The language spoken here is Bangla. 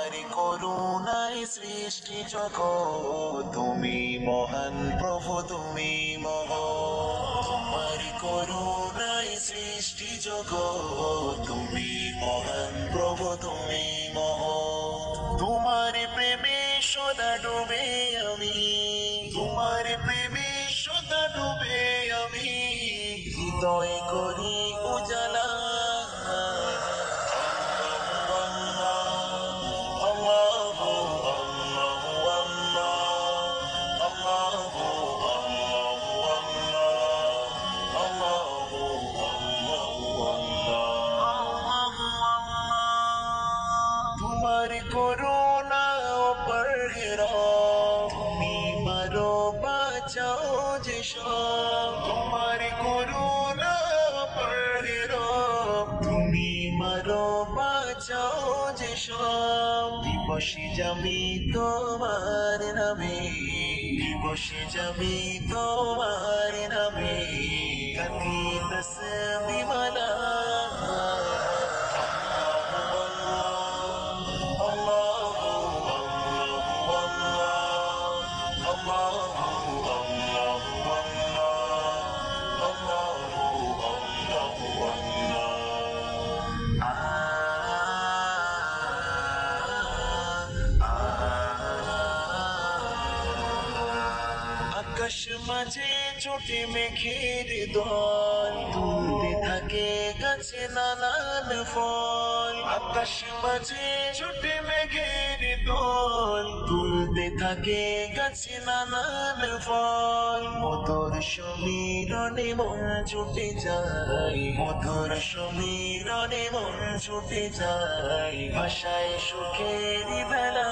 তোমার করুণায় সৃষ্টি জগৎ। তুমি মহান প্রভু, তুমি মহ। তোমার করুণায় সৃষ্টি জগৎ। তুমি মহান প্রভু, তুমি মহ। তোমার প্রেমে সদা ডুবে আমি। তোমার প্রেমে সদা ডুবে আমি। হৃদয় করি উজালা তোমার করোনা পড়েরা তুমি মারো বাঁচাও যে সব তোমার করোনা পড়েরা তুমি মারো বাঁচাও যে সব দিবসে যাবি তোমার নামে দিবসে যাবি তোমার আকাশ মাঝে চোটে মেঘের দল তুলতে থাকে গাছে নানান ফল। আকাশ মাঝে দল তুলতে থাকে গাছে নানান ফল। মধুর সমীরণে মন ছুটে যায়। মধুর সমীরণে মন ছুটে যায়। ভাষায় সুখের বেলা।